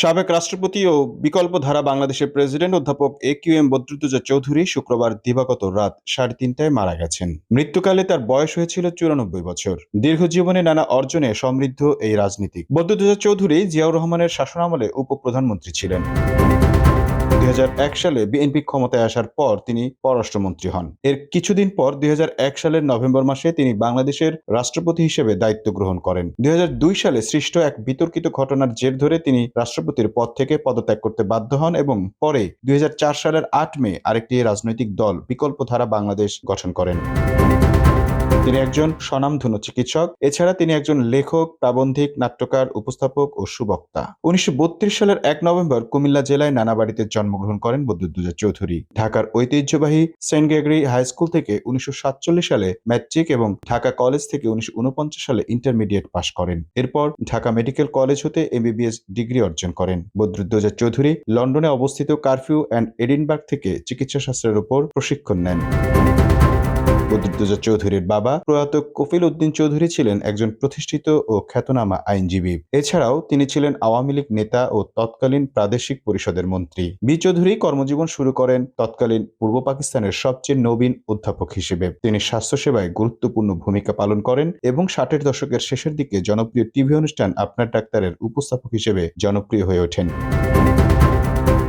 সাবেক রাষ্ট্রপতি ও বিকল্প ধারা বাংলাদেশের প্রেসিডেন্ট অধ্যাপক A Q M Badruddoza Chowdhury শুক্রবার দিবাগত রাত সাড়ে তিনটায় মারা গেছেন। মৃত্যুকালে তার বয়স হয়েছিল চুরানব্বই বছর। দীর্ঘ জীবনে নানা অর্জনে সমৃদ্ধ এই রাজনীতি বদরুদ্দোজা চৌধুরী জিয়াউর রহমানের শাসনামলে উপপ্রধানমন্ত্রী ছিলেন। এক সালে বিএনপি ক্ষমতায় আসার পর তিনি পররাষ্ট্রমন্ত্রী হন। এর কিছুদিন পর দুই হাজার এক সালের নভেম্বর মাসে তিনি বাংলাদেশের রাষ্ট্রপতি হিসেবে দায়িত্ব গ্রহণ করেন। দুই হাজার দুই সালে সৃষ্ট এক বিতর্কিত ঘটনার জের ধরে তিনি রাষ্ট্রপতির পদ থেকে পদত্যাগ করতে বাধ্য হন এবং পরে দুই হাজার চার সালের আট মে আরেকটি রাজনৈতিক দল বিকল্প ধারা বাংলাদেশ গঠন করেন। তিনি একজন স্বনামধন্য চিকিৎসক। এছাড়া তিনি একজন লেখক, প্রাবন্ধিক, নাট্যকার, উপস্থাপক ও সুবক্তা। উনিশশো বত্রিশ সালের এক নভেম্বর কুমিল্লা জেলায় নানাবাড়িতে জন্মগ্রহণ করেন বদরুদ্দোজা চৌধুরী। ঢাকার ঐতিহ্যবাহী সেন্ট গ্রেগরি হাই স্কুল থেকে উনিশশো সাতচল্লিশ সালে ম্যাট্রিক এবং ঢাকা কলেজ থেকে উনিশশো ঊনপঞ্চাশ সালে ইন্টারমিডিয়েট পাশ করেন। এরপর ঢাকা মেডিকেল কলেজ হতে এমবিবিএস ডিগ্রি অর্জন করেন। বদরুদ্দোজা চৌধুরী লন্ডনে অবস্থিত কারফিউ অ্যান্ড এডিনবার্গ থেকে চিকিৎসাশাস্ত্রের উপর প্রশিক্ষণ নেন। বদরুদ্দোজা চৌধুরীর বাবা প্রয়াত কফিল উদ্দিন চৌধুরী ছিলেন একজন প্রতিষ্ঠিত ও খ্যাতনামা আইনজীবী। এছাড়াও তিনি ছিলেন আওয়ামী লীগ নেতা ও তৎকালীন প্রাদেশিক পরিষদের মন্ত্রী। বি চৌধুরী কর্মজীবন শুরু করেন তৎকালীন পূর্ব পাকিস্তানের সবচেয়ে নবীন অধ্যাপক হিসেবে। তিনি স্বাস্থ্যসেবায় গুরুত্বপূর্ণ ভূমিকা পালন করেন এবং ষাটের দশকের শেষের দিকে জনপ্রিয় টিভি অনুষ্ঠান আপনার ডাক্তারের উপস্থাপক হিসেবে জনপ্রিয় হয়ে ওঠেন।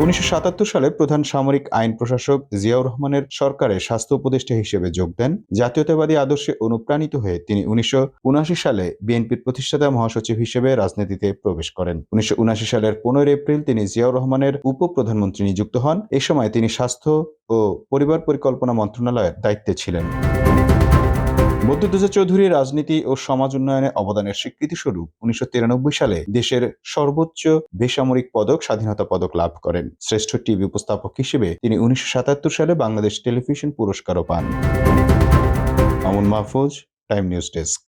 উনিশশো সাতাত্তর সালে প্রধান সামরিক আইন প্রশাসক জিয়াউর রহমানের সরকারে স্বাস্থ্য উপদেষ্টা হিসেবে যোগ দেন। জাতীয়তাবাদী আদর্শে অনুপ্রাণিত হয়ে তিনি উনিশশো উনআশি সালে বিএনপির প্রতিষ্ঠাতা মহাসচিব হিসেবে রাজনীতিতে প্রবেশ করেন। উনিশশো সালের পনেরো এপ্রিল তিনি জিয়াউর রহমানের উপপ্রধানমন্ত্রী নিযুক্ত হন। এ সময় তিনি স্বাস্থ্য ও পরিবার পরিকল্পনা মন্ত্রণালয়ের দায়িত্বে ছিলেন। বদরুদ্দোজা চৌধুরী রাজনীতি ও সমাজ উন্নয়নে অবদানের স্বীকৃতি স্বরূপ উনিশশো তিরানব্বই সালে দেশের সর্বোচ্চ বেসামরিক পদক, স্বাধীনতা পদক লাভ করেন। শ্রেষ্ঠ টিভি উপস্থাপক হিসেবে তিনি উনিশশো সাতাত্তর সালে বাংলাদেশ টেলিভিশন পুরস্কারও পান। আমন মাহফুজ, টাইম নিউজ ডেস্ক।